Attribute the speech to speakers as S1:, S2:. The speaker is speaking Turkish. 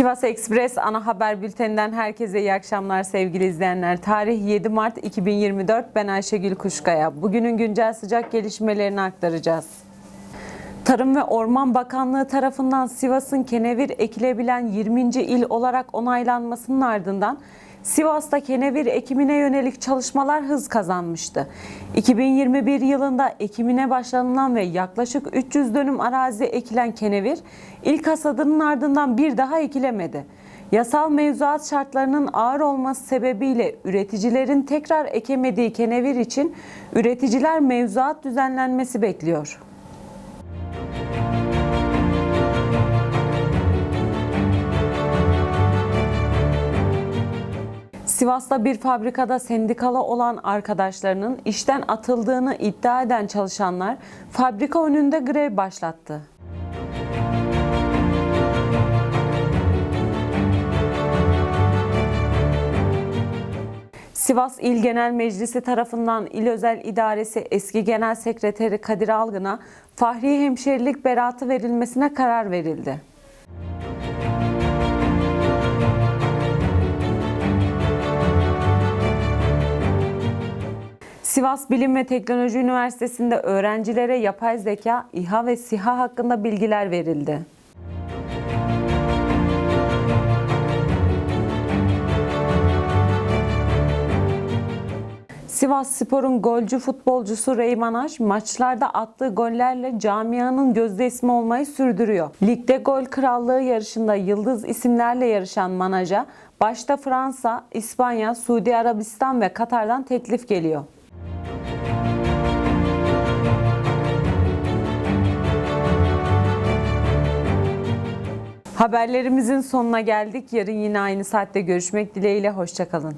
S1: Sivas Ekspres ana haber bülteninden herkese iyi akşamlar sevgili izleyenler. Tarih 7 Mart 2024 ben Ayşegül Kuşkaya. Bugünün güncel sıcak gelişmelerini aktaracağız. Tarım ve Orman Bakanlığı tarafından Sivas'ın kenevir ekilebilen 20. il olarak onaylanmasının ardından Sivas'ta kenevir ekimine yönelik çalışmalar hız kazanmıştı. 2021 yılında ekimine başlanılan ve yaklaşık 300 dönüm arazi ekilen kenevir ilk hasadının ardından bir daha ekilemedi. Yasal mevzuat şartlarının ağır olması sebebiyle üreticilerin tekrar ekemediği kenevir için üreticiler mevzuat düzenlenmesi bekliyor. Sivas'ta bir fabrikada sendikalı olan arkadaşlarının işten atıldığını iddia eden çalışanlar fabrika önünde grev başlattı. Sivas İl Genel Meclisi tarafından İl Özel İdaresi eski Genel Sekreteri Kadir Algın'a Fahri Hemşerilik beratı verilmesine karar verildi. Sivas Bilim ve Teknoloji Üniversitesi'nde öğrencilere yapay zeka, İHA ve SİHA hakkında bilgiler verildi. Sivas Spor'un golcü futbolcusu Reyman Aş maçlarda attığı gollerle camianın gözde ismi olmayı sürdürüyor. Ligde gol krallığı yarışında yıldız isimlerle yarışan Manaja başta Fransa, İspanya, Suudi Arabistan ve Katar'dan teklif geliyor. Haberlerimizin sonuna geldik. Yarın yine aynı saatte görüşmek dileğiyle. Hoşçakalın.